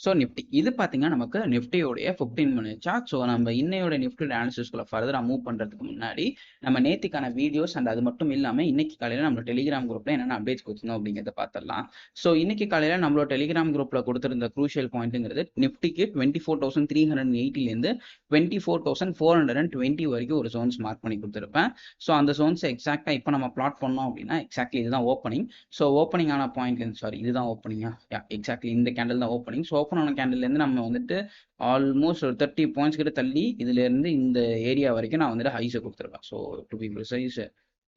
So Nifty இது பார்த்தீங்கன்னா நமக்கு நிஃப்டியோடைய ஃபிஃப்டீன் மினிட் சார்ட் ஸோ நம்ம இன்னையோட நிஃப்டியோட அனாலிசிஸ்குள்ள ஃபர்தராக மூவ் பண்ணுறதுக்கு முன்னாடி நம்ம நேற்றுக்கான வீடியோஸ் அண்ட் அது மட்டும் இல்லாமல் இன்னைக்கு காலையில் நம்ம டெலிகிராம் குரூப்பில் என்னென்ன அப்டேட்ஸ் கொடுத்துருந்தோம் அப்படிங்கிறத பார்த்துடலாம் ஸோ இன்னைக்கு காலையில் நம்மளோட டெலிகிராம் குரூப்பில் கொடுத்துருந்த க்ரூஷியல் பாயிண்ட்டுங்கிறது நிஃப்டிக்கு twenty four thousand three hundred எயிட்டிலேருந்து twenty four thousand four hundred and twenty வரைக்கும் ஒரு ஜோன்ஸ் மார்க் பண்ணி கொடுத்துருப்பேன். ஸோ அந்த ஜோன்ஸ் எக்ஸாக்டாக இப்போ நம்ம பிளாட் பண்ணோம் அப்படின்னா எக்ஸாக்ட்லி இதுதான் ஓப்பனிங் ஸோ ஓப்பனிங் ஆன பாயிண்ட்லேருந்து சாரி இதுதான் ஓப்பனிங்கா யா எக்ஸாக்ட்லி இந்த கேண்டல் தான் ஓப்பனிங் ஸோ ஓப்பன் ஆன கேண்டில்லேருந்து நம்ம வந்துட்டு ஆல்மோஸ்ட் ஒரு தேர்ட்டி பாயிண்ட்ஸ் கிட்ட தள்ளி இதுலேருந்து இந்த ஏரியா வரைக்கும் நான் வந்துட்டு ஹைஸை கொடுத்துருக்கேன் so to be precise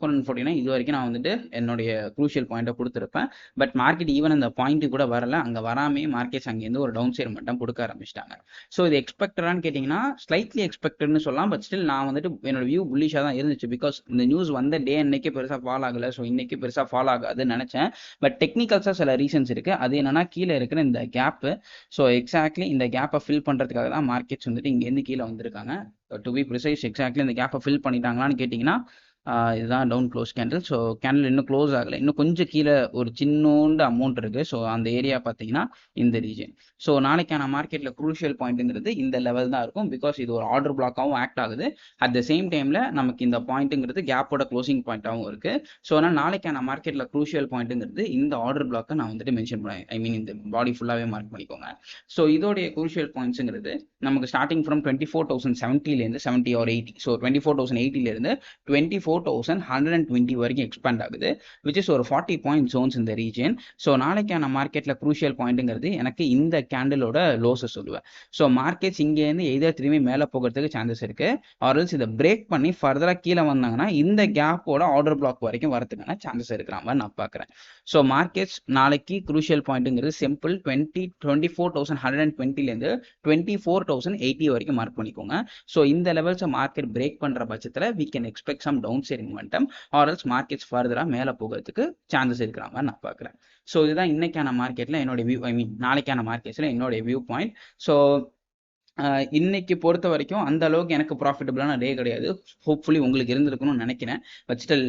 for இது வரைக்கும் நான் வந்துட்டு என்னுடைய க்ரூஷியல் பாயிண்ட்டை கொடுத்துருப்பேன். பட் மார்க்கெட் ஈவன் அந்த பாயிண்ட் கூட வரல. அங்கே வராமே மார்க்கெட்ஸ் அங்கேருந்து ஒரு டவுன் சைடு மட்டும் கொடுக்க ஆரம்பிச்சிட்டாங்க. ஸோ இது எக்ஸ்பெக்டடான்னு கேட்டிங்கன்னா ஸ்லைட்லி எக்ஸ்பெக்டட்னு சொல்லலாம். பட் ஸ்டில் நான் வந்துட்டு என்னோட வியூ புல்லிஷாக தான் இருந்துச்சு. பிகாஸ் இந்த நியூஸ் வந்த டே அன்னைக்கு பெருசாக ஃபால் ஆகலை. ஸோ இன்னைக்கு பெருசாக ஃபால் ஆகாதுன்னு நினச்சேன். பட் டெக்னிக்கல்ஸாக சில ரீசன்ஸ் இருக்குது அது என்னன்னா கீழே இருக்கிற இந்த கேப்பு ஸோ எக்ஸாக்ட்லி இந்த கேப்பை ஃபில் பண்ணுறதுக்காக தான் மார்க்கெட்ஸ் வந்துட்டு இங்கேருந்து கீழே வந்திருக்காங்க. டு பி ப்ரிசைஸ் எக்ஸாக்ட்லி இந்த கேப்பை ஃபில் பண்ணிட்டாங்களான்னு கேட்டிங்கன்னா இதுதான் down close candle so candle இன்னும் க்ளோஸ் ஆகலை. இன்னும் கொஞ்சம் கீழே ஒரு சின்னோண்டு அமௌண்ட் இருக்குது ஸோ அந்த ஏரியா பார்த்தீங்கன்னா இந்த ரீஜன் ஸோ நாளைக்கான மார்க்கெட்டில் குரூஷியல் பாயிண்ட்டுங்கிறது இந்த லெவல் தான் இருக்கும். பிகாஸ் இது ஒரு ஆர்டர் பிளாக்காகவும் ஆக்ட் ஆகுது. அட் த சேம் டைமில் நமக்கு இந்த பாயிண்ட்டுங்கிறது கேப்போட க்ளோசிங் பாயிண்ட்டாகவும் இருக்குது ஸோ அதனால் நாளைக்கான மார்க்கெட்டில் குரூஷியல் பாயிண்ட்டுங்கிறது இந்த ஆர்டர் பிளாக்கை நான் வந்துட்டு மென்ஷன் பண்ணேன் ஐ மீன் இந்த பாடி ஃபுல்லாகவே மார்க் பண்ணிக்கோங்க. ஸோ இதோடைய குரூஷியல் பாயிண்ட்ஸுங்கிறது நமக்கு starting from twenty four thousand செவன்ட்டிலேருந்து seventy or eighty so twenty four thousand எயிட்டிலேருந்து twenty four four thousand hundred and twenty வரைக்கும் எக்ஸ்பேண்ட் ஆகுது விச் இஸ் ஒரு ஃபார்ட்டி பாயிண்ட் ஜோன்ஸ் இந்த ரீஜன் ஸோ நாளைக்கான மார்க்கெட்டில் குரூஷியல் பாயிண்ட்டுங்கிறது எனக்கு இந்த கேண்டிலோட லோஸை சொல்லுவேன். ஸோ மார்க்கெட்ஸ் இங்கேருந்து எதோ திரும்பி மேலே போகிறதுக்கு சான்சஸ் இருக்கு. ஆர்எல்ஸ் இதை பிரேக் பண்ணி ஃபர்தராக கீழே வந்தாங்கன்னா இந்த கேப்போட ஆர்டர் பிளாக் வரைக்கும் வரதுக்கான சான்சஸ் இருக்கிற மாதிரி நான் பார்க்குறேன். ஸோ மார்க்கெட்ஸ் நாளைக்கு crucial பாயிண்ட்டுங்கிறது simple twenty twenty four thousand hundred and டுவெண்ட்டிலேருந்து twenty four thousand eighty வரைக்கும் மார்க் பண்ணிக்கோங்க. ஸோ இந்த லெவல்ஸை மார்க்கெட் பிரேக் பண்ணுற பட்சத்தில் we can expect some downside momentum or else markets ஃபர்தராக மேலே போகிறதுக்கு சான்சஸ் இருக்கிற மாதிரி நான் பார்க்குறேன். ஸோ இதுதான் இன்னைக்கான மார்க்கெட்டில் என்னோட வியூ ஐ மீன் நாளைக்கான மார்க்கெட்ஸில் என்னோட வியூ பாயிண்ட் ஸோ இன்னைக்கு பொறுத்த வரைக்கும் அந்த அளவுக்கு எனக்கு ப்ராஃபிட்டபிளான டே கிடையாது. ஹோப்ஃபுல்லி உங்களுக்கு இருந்திருக்கணும்னு நினைக்கிறேன். பட் ஸ்டில்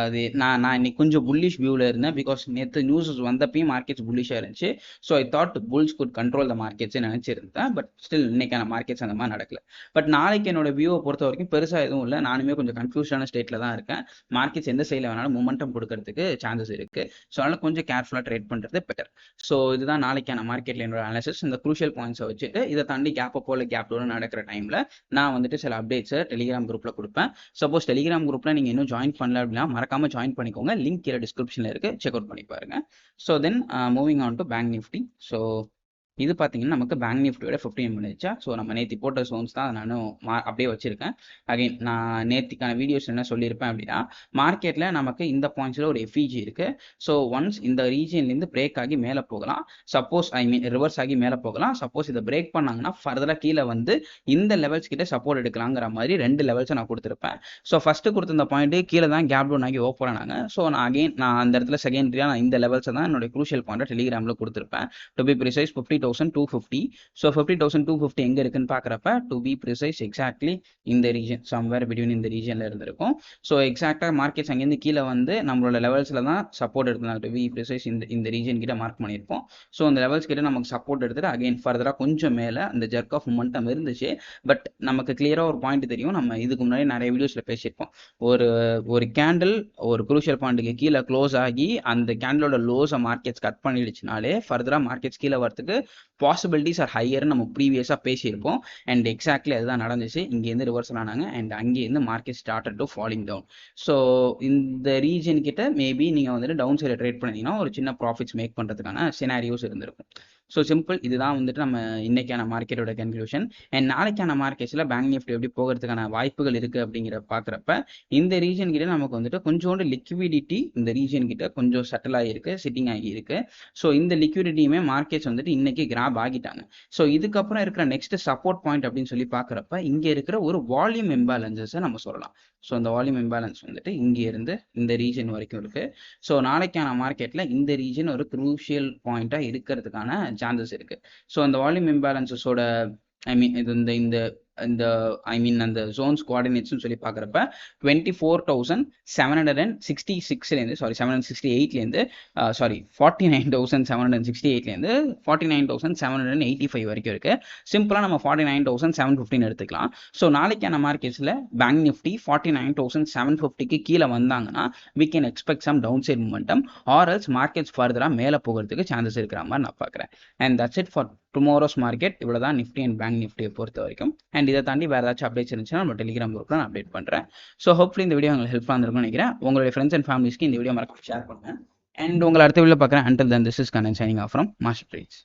அது நான் நான் இன்னைக்கு கொஞ்சம் புல்லிஷ் வியூவில் இருந்தேன் பிகாஸ் நேற்று நியூஸஸ் வந்தப்பையும் மார்க்கெட்ஸ் புல்லிஷாக இருந்துச்சு. So I thought bulls good control the markets நினச்சிருந்தேன். But still இன்னைக்கான மார்க்கெட்ஸ் அந்த மாதிரி நடக்கல. பட் நாளைக்கு என்னோட வியூவை பொறுத்த வரைக்கும் பெருசாக எதுவும் இல்லை. நானுமே கொஞ்சம் கன்ஃபியூஷனான ஸ்டேட்டில் தான் இருக்கேன். மார்க்கெட்ஸ் எந்த சைடில் வேணாலும் மூமெண்டம் கொடுக்கறதுக்கு சான்சஸ் இருக்குது ஸோ அதனால் கொஞ்சம் கேர்ஃபுல்லாக ட்ரேட் பண்ணுறது பெட்டர் ஸோ இதுதான் நாளைக்கான மார்க்கெட்டில் என்னோட அனாலிசிஸ் இந்த குரூஷியல் பாயிண்ட்ஸை வச்சுட்டு இதை தாண்டி கேப்பை போல கேப் டோட நடக்கிற டைமில் நான் வந்துட்டு சில அப்டேட்ஸை டெலிகிராம் குரூப்பில் கொடுப்பேன். சப்போஸ் டெலிகிராம் குரூப்பில் நீங்கள் இன்னும் ஜாயின் பண்ணல அப்படின்னா மறக்காமல் ஜாயின் பண்ணிக்கோங்க. லிங்க் கீழே டிஸ்கிரிப்ஷனில் இருக்குது செக் அவுட் பண்ணி பாருங்க. So then moving on to bank Nifty so இது பார்த்தீங்கன்னா நமக்கு பேங்க் நிஃப்டியோட ஃபிஃப்டீன் மினிட்ஸா ஸோ நம்ம நேற்று போட்ட சோன்ஸ் தான் நானும் அப்படியே வச்சிருக்கேன். அகைன் நான் நேற்றுக்கான வீடியோஸ் என்ன சொல்லியிருப்பேன் அப்படின்னா மார்க்கெட்டில் நமக்கு இந்த பாயிண்ட்ஸில் ஒரு எஃபிஜி இருக்கு. ஸோ ஒன்ஸ் இந்த ரீஜன்லேருந்து பிரேக் ஆகி மேலே போகலாம். சப்போஸ் ஐ மீன் ரிவர்ஸ் ஆகி மேலே போகலாம். சப்போஸ் இதை பிரேக் பண்ணாங்கன்னா ஃபர்தராக கீழே வந்து இந்த லெவல்ஸ் கிட்ட சப்போர்ட் எடுக்கலாங்கிற மாதிரி ரெண்டு லெவல்ஸை நான் கொடுத்துருப்பேன். ஸோ ஃபஸ்ட்டு கொடுத்த பாயிண்ட்டு கீழே தான் கேப் டவுன் ஆகி ஓப்பன் ஆனாங்க. ஸோ நான் அகைன் நான் அந்த இடத்துல செகண்டரியாக நான் இந்த லெவல்ஸை தான் என்னோட குரூஷியல் பாயிண்ட்டை டெலிகிராமில் கொடுத்துருப்பேன். To be precise fifty thousand two fifty so fifty thousand two fifty எங்கே இருக்குன்னு பார்க்குறப்ப டு பி ப்ரிசைஸ் எக்ஸாக்ட்லி இந்த ரீஜன் சம்வேர் பிட்வீன் இந்த ரீஜனில் இருந்திருக்கும். ஸோ எக்ஸாக்டாக மார்க்கெட்ஸ் அங்கேருந்து கீழே வந்து நம்மளோட லெவல்ஸில் தான் சப்போர்ட் எடுத்துனா டு பி ப்ரிசைஸ் இந்த இந்த ரீஜன் கிட்ட மார்க் பண்ணியிருப்போம். ஸோ அந்த லெவல்ஸ் கிட்ட நமக்கு சப்போர்ட் எடுத்துட்டு அகைன் ஃபர்தராக கொஞ்சம் மேலே அந்த ஜர்க் ஆஃப் மொமெண்டம் இருந்துச்சு. பட் நமக்கு கிளியராக ஒரு பாயிண்ட் தெரியும். நம்ம இதுக்கு முன்னாடி நிறைய வீடியோஸில் பேசியிருப்போம். ஒரு ஒரு கேண்டில் ஒரு குரூஷியல் பாயிண்ட்டுக்கு கீழே க்ளோஸ் ஆகி அந்த கேண்டிலோட லோஸை மார்க்கெட்ஸ் கட் பண்ணிடுச்சுனாலே ஃபர்தராக மார்க்கெட்ஸ் கீழே வரதுக்கு பாசிபிலிட்டிஸ் ஆர் ஹையர்னு நம்ம ப்ரீவியஸாக பேசியிருப்போம். அண்ட் எக்ஸாக்ட்லி அதுதான் நடந்துச்சு. இங்கேருந்து ரிவர்சல் ஆனாங்க. அண்ட் அங்கேருந்து market started to falling down so இந்த ரீஜன் கிட்ட மேபி நீங்கள் வந்துட்டு டவுன் சைடில் ட்ரேட் பண்ணிங்கன்னா ஒரு சின்ன ப்ராஃபிட்ஸ் மேக் பண்ணுறதுக்கான சினாரியோஸ் இருந்திருக்கும். ஸோ சிம்பிள் இதுதான் வந்துட்டு நம்ம இன்னைக்கான மார்க்கெட்டோட கன்க்ளூஷன் அண்ட் நாளைக்கான மார்க்கெட்ஸில் பேங்க் நிஃப்டி எப்படி போகிறதுக்கான வாய்ப்புகள் இருக்குது அப்படிங்கிற பார்க்குறப்ப இந்த ரீஜன் கிட்ட நமக்கு வந்துட்டு கொஞ்சோண்டு லிக்விடிட்டி இந்த ரீஜன் கிட்ட கொஞ்சம் செட்டில் ஆகிருக்கு சிட்டிங் ஆகியிருக்கு. ஸோ இந்த லிக்விடிட்டியுமே மார்க்கெட்ஸ் வந்துட்டு இன்னைக்கு கிராப் ஆகிட்டாங்க. ஸோ இதுக்கப்புறம் இருக்கிற நெக்ஸ்ட் சப்போர்ட் பாயிண்ட் அப்படின்னு சொல்லி பார்க்குறப்ப இங்கே இருக்கிற ஒரு வால்யூம் இம்பேலன்சஸை நம்ம சொல்லலாம். ஸோ அந்த வால்யூம் இம்பேலன்ஸ் வந்துட்டு இங்கே இருந்து இந்த ரீஜன் வரைக்கும் இருக்குது ஸோ நாளைக்கான மார்க்கெட்டில் இந்த ரீஜன் ஒரு க்ரூஷியல் பாயிண்ட்டாக இருக்கிறதுக்கான சான்சஸ் இருக்குது ஸோ அந்த வால்யூம் இம்பேலன்சஸோட ஐ மீன் இது இந்த இந்த இந்த ஐ மீன் அந்த ஜோன்ஸ் கோஆர்டினேட்ஸ்னு சொல்லி பார்க்குறப்ப twenty four thousand seven hundred and sixty சிக்ஸ்லேருந்து sorry seven hundred sixty எயிட்லேருந்து sorry forty nine thousand seven hundred sixty எயிட்லேருந்து forty nine thousand seven hundred eighty five வரைக்கும் இருக்குது சிம்பிளாக நம்ம forty nine thousand seven fifteen எடுத்துக்கலாம் so நாளைக்கான மார்க்கெட்ஸில் bank Nifty forty nine thousand seven ஃபிஃப்டிக்கு கீழே வந்தாங்கன்னா we can expect some downside momentum or else markets ஃபர்தராக மேலே போகிறதுக்கு சான்சஸ் இருக்கிற மாதிரி நான் பார்க்குறேன் and that's it for tomorrow's market இவ்வளோ தான் நிஃப்டி அண்ட் பேங்க் நிஃப்டியை பொறுத்த வரைக்கும். அண்ட் இதை தாண்டி வேறு ஏதாச்சும் அப்டேட்ஸ் இருந்துச்சுன்னா நம்ம டெலிகிராம் குரூப்பில் நான் அப்டேட் பண்ணுறேன் ஸோ ஹோப்ஃபுல்லி இந்த வீடியோ உங்களுக்கு ஹெல்ப்ஃபுல்லாக இருக்கும்னு நினைக்கிறேன். உங்களுடைய ஃப்ரெண்ட்ஸ் அண்ட் ஃபேமிலிஸ்க்கு இந்த வீடியோ மறக்காம ஷேர் பண்ணுங்கள் அண்ட் உங்களை அடுத்த வீடியோ பார்க்குறேன். Until then this is Kannan signing off from Master Trades